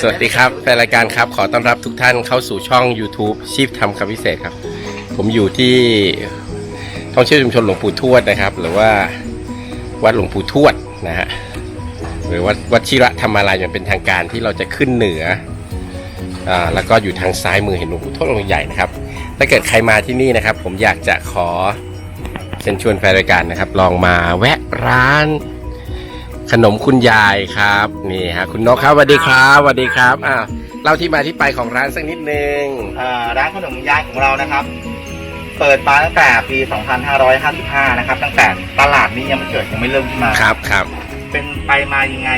สวัสดีครับแฟนรายการครับ ขอต้อนรับทุกท่านเข้าสู่ช่อง YouTube ชีพทำคำพิเศษครับ ผมอยู่ที่ท่องเที่ยวชุมชนหลวงปู่ทวดนะครับ หรือว่าวัดหลวงปู่ทวดนะฮะหรือวัดวัดชิระธรรมารายอย่างเป็นทางการที่เราจะขึ้นเหนืออ่าแล้วก็อยู่ทางซ้ายมือเห็นหลวงปู่ทวดองค์ใหญ่นะครับ ถ้าเกิดใครมาที่นี่นะครับ ผมอยากจะขอเชิญชวนแฟนรายการนะครับ ลองมาแวะร้าน ขนมคุณยายครับนี่ฮะคุณนกครับสวัสดีครับสวัสดีครับอ่าเล่าที่มาที่ไปของร้านสักนิดนึงเอ่อร้านขนมยายของเรานะครับ เปิดมาตั้งแต่ปี 2555 นะครับ ตั้งแต่ตลาดนี้ยังไม่เกิดยังไม่เริ่มขึ้นมาครับครับ เป็นไปมายังไง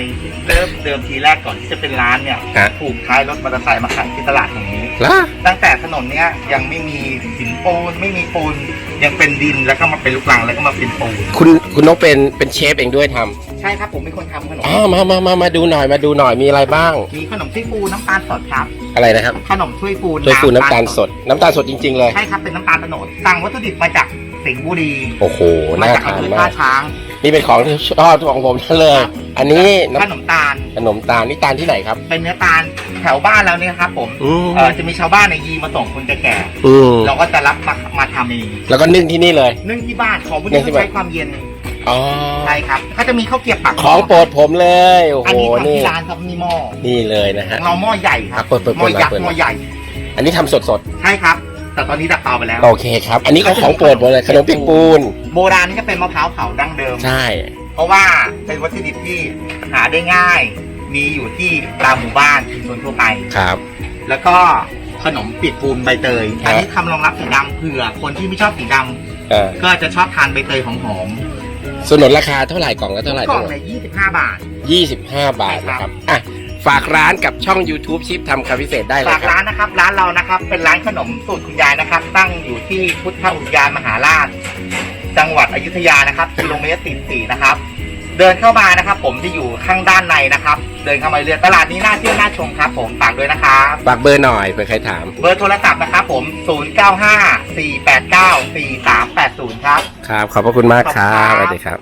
เริ่มเดิมทีแรกก่อนที่จะเป็นร้านเนี่ยฮะถูกท้ายรถมอเตอร์ไซค์มาขายที่ตลาดแห่งนี้แล้วตั้งแต่ถนนเนี้ยยังไม่มีหินปูนไม่มีปูนยังเป็นดินแล้วก็มาเป็นลูกรังแล้วก็มาเป็นปูนคุณคุณนกเป็นเป็นเชฟเองด้วยทำ ใช่ครับผมเป็นคนทำขนมอ๋อมามามามาดูหน่อยมาดูหน่อยมีอะไรบ้าง มีขนมถ้วยฟูน้ำตาลสดครับ อะไรนะครับขนมถ้วยฟูโดยฟูน้ำตาลสด น้ำตาลสดจริง ๆ เลย ใช่ครับเป็นน้ำตาลโตโนดสั่งวัตถุดิบมาจากสิงห์บุรี โอ้โหมาน่าจากทานอำเภอมาท่ากช้าง นี่เป็นของที่ชอบของผมทั้งเลยอันนี้ขน้ำนมตาลขนมตาลนี่ตาลที่ไหนครับ เป็นเนื้อตาลแถวบ้านเราเนี่ยครับผมอืมเอ่อจะมีชาวบ้านในยยีมาส่งคนแก่อืมๆเราก็จะรับมามาทำเองแล้วก็นึ่งที่นี่เลย นึ่งที่บ้านของพวกนึ่นี้งที่ต้องบ้าน ใช้ความเย็น อ๋อใช่ครับเขาจะมีข้าวเกรียบปักของโปรดผมเลยโอ้อันโหนี้ทำนี่ที่ร้านครับมีหม้อนี่เลยนะขฮะ องเราหม้อใหญ่คครัรับบเปิดเปิดหม้อยักษ์เปิดหม้อใหญ่อันนี้ทำสดใช่ครับ แต่ตอนนี้ดับเตาไปแล้ว ๆโอเคครับ อันนี้ก็ของโปรดผมเลยขนมเปียกปูนโบราณนี่จะเป็นมะพร้าวเผาดั้งเดิม ใช่ เพราะว่าเป็นวัตถุดิบที่หาได้ง่าย มีอยู่ที่ตามหมู่บ้านชุมชนทั่วไป ครับ แล้วก็ขนมปีกปูนใบเตยอันนี้ทำรองรับสีดำเผื่อคนที่ไม่ชอบสีดำเอ่อก็จะชอบทานใบเตยหอม สนนราคาเท่าไหร่กล่องละเท่าไหร่ๆกล่องละ25บาทยี่สิบห้าบาทนะครับอะฝากร้านกับช่อง YouTube ชิปทำคำพิเศษได้เลฝายกครัร้าบนนะครับ ร้านเรานะครับ เป็นร้านขนมสูตรคุณยายนะครับ ตั้งอยู่ที่พุทธอุทยานมหาราช จังหวัดอยุธยานะครับ กิโลเมตร44นะครับ เดินเข้ามานะครับ ผมจะอยู่ข้างด้านในนะครับ เดินเข้ามาเรือตลาดนี้น่าเที่ยวน่าชมครับ ผมฝากด้วยนะครับฝากเบอร์หน่อยเผื่อใครถาม เบอร์โทรศัพท์นะครับผม 0954894380 ครับ ครับ ขอบพระคุณมากครับขอบคุณครับสวัสดีครับ